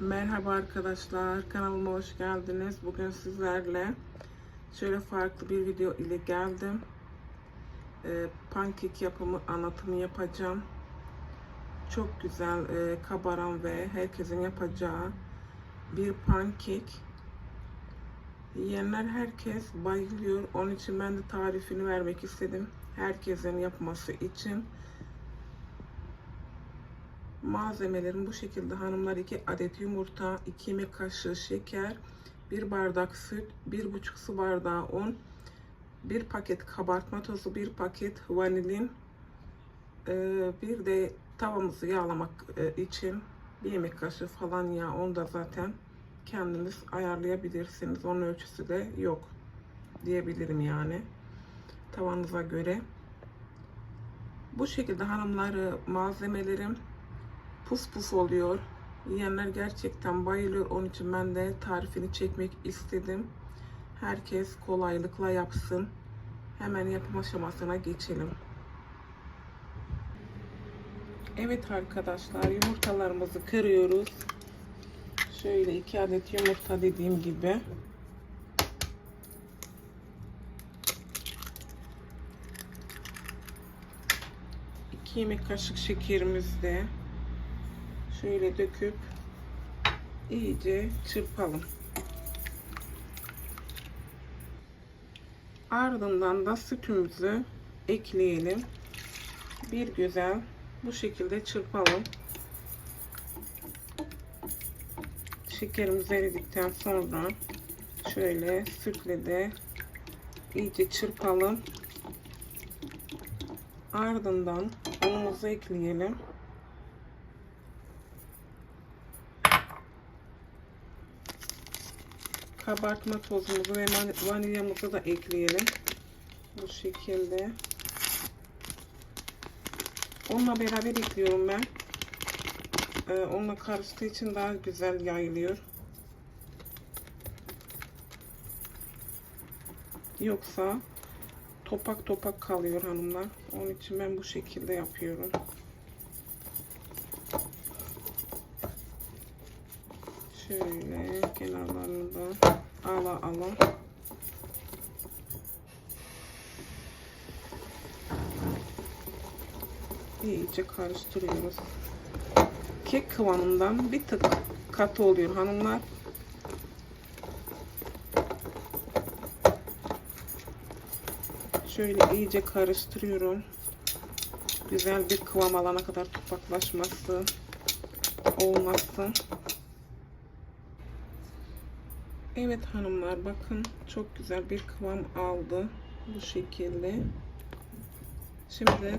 Merhaba arkadaşlar, kanalıma hoş geldiniz. Bugün sizlerle şöyle farklı bir video ile geldim. Ee, pankek yapımı anlatımı yapacağım. Çok güzel e, kabaran ve herkesin yapacağı bir pankek. Yiyenler herkes bayılıyor. Onun için ben de tarifini vermek istedim. Herkesin yapması için. Malzemelerim bu şekilde hanımlar 2 adet yumurta, 2 yemek kaşığı şeker, 1 bardak süt, 1,5 su bardağı un, 1 paket kabartma tozu, 1 paket vanilin, ee, bir de tavamızı yağlamak e, için bir yemek kaşığı falan yağ. Onu da zaten kendiniz ayarlayabilirsiniz. Onun ölçüsü de yok diyebilirim yani. Tavanıza göre. Bu şekilde hanımlar e, malzemelerim puf puf oluyor. Yiyenler gerçekten bayılıyor. Onun için ben de tarifini çekmek istedim. Herkes kolaylıkla yapsın. Hemen yapım aşamasına geçelim. Evet arkadaşlar yumurtalarımızı kırıyoruz. Şöyle iki adet yumurta dediğim gibi. İki yemek kaşık şekerimiz de şöyle döküp iyice çırpalım. Ardından da sütümüzü ekleyelim. Bir güzel bu şekilde çırpalım. Şekerimiz eridikten sonra şöyle sütle de iyice çırpalım. Ardından unumuzu ekleyelim. Kabartma tozumuzu ve vanilyamızı da ekleyelim. Bu şekilde. Onunla beraber ekliyorum ben. Ee, onunla karıştığı için daha güzel yayılıyor. Yoksa topak topak kalıyor hanımlar. Onun için ben bu şekilde yapıyorum. Şöyle kenarlarını da ala ala. İyice karıştırıyoruz. Kek kıvamından bir tık katı oluyor hanımlar. Şöyle iyice karıştırıyorum. Güzel bir kıvam alana kadar topaklaşması olmasın. Evet hanımlar bakın çok güzel bir kıvam aldı. Bu şekilde. Şimdi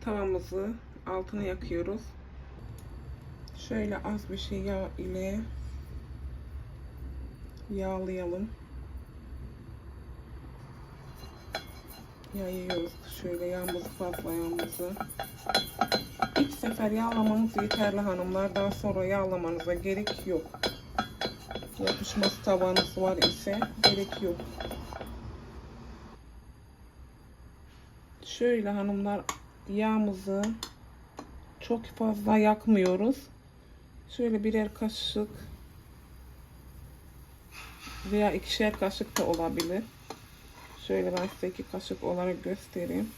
tavamızı altını yakıyoruz. Şöyle az bir şey yağ ile yağlayalım. Yayıyoruz şöyle yağımızı fazla yağımızı. İlk sefer yağlamanız yeterli hanımlar. Daha sonra yağlamanıza gerek yok yapışması tabanınız var ise gerek yok. Şöyle hanımlar yağımızı çok fazla yakmıyoruz. Şöyle birer kaşık veya ikişer kaşık da olabilir. Şöyle ben size iki kaşık olarak göstereyim.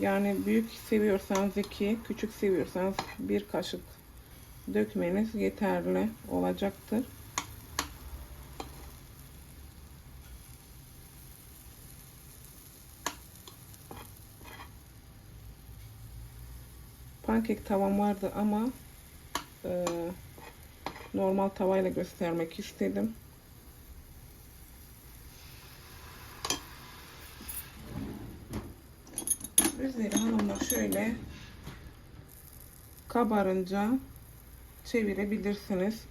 Yani büyük seviyorsanız iki, küçük seviyorsanız bir kaşık dökmeniz yeterli olacaktır. Pankek tavam vardı ama e, normal tavayla göstermek istedim. Üzeri hanımlar şöyle kabarınca çevirebilirsiniz.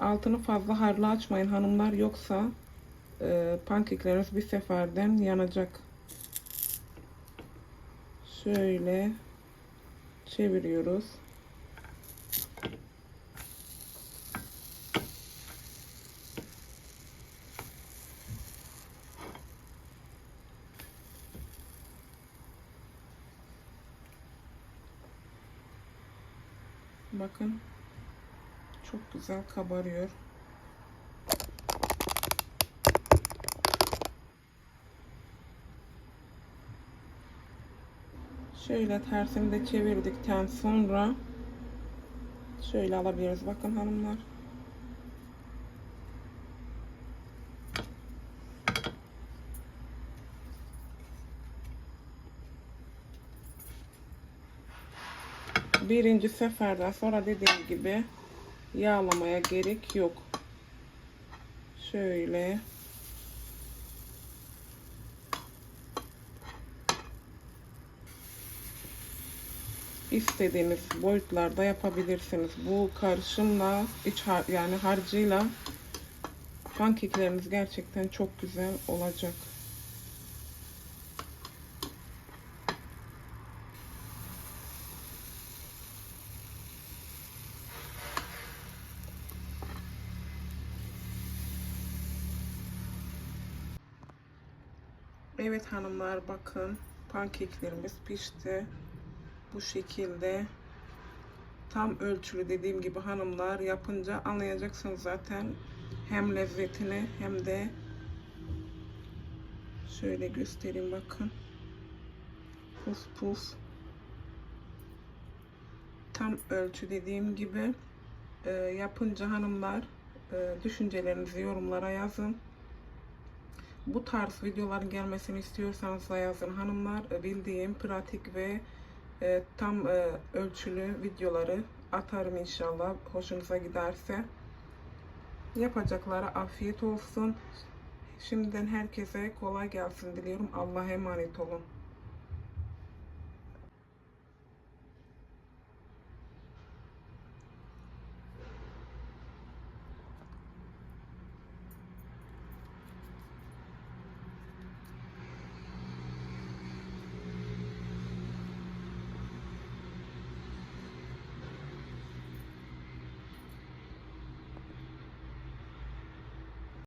Altını fazla harlı açmayın hanımlar yoksa e, pankekleriniz bir seferden yanacak şöyle çeviriyoruz. Bakın. Çok güzel kabarıyor. Şöyle tersini de çevirdikten sonra şöyle alabiliriz. Bakın hanımlar. Birinci seferden sonra dediğim gibi yağlamaya gerek yok. Şöyle istediğiniz boyutlarda yapabilirsiniz. Bu karışımla iç har yani harcıyla pankekleriniz gerçekten çok güzel olacak. Evet hanımlar bakın pankeklerimiz pişti. Bu şekilde tam ölçülü dediğim gibi hanımlar yapınca anlayacaksınız zaten. Hem lezzetini hem de şöyle göstereyim bakın. Pus pus tam ölçü dediğim gibi e, yapınca hanımlar e, düşüncelerinizi yorumlara yazın. Bu tarz videoların gelmesini istiyorsanız da yazın hanımlar. E, bildiğim pratik ve e, tam e, ölçülü videoları atarım inşallah hoşunuza giderse. Yapacaklara afiyet olsun. Şimdiden herkese kolay gelsin diliyorum. Allah'a emanet olun.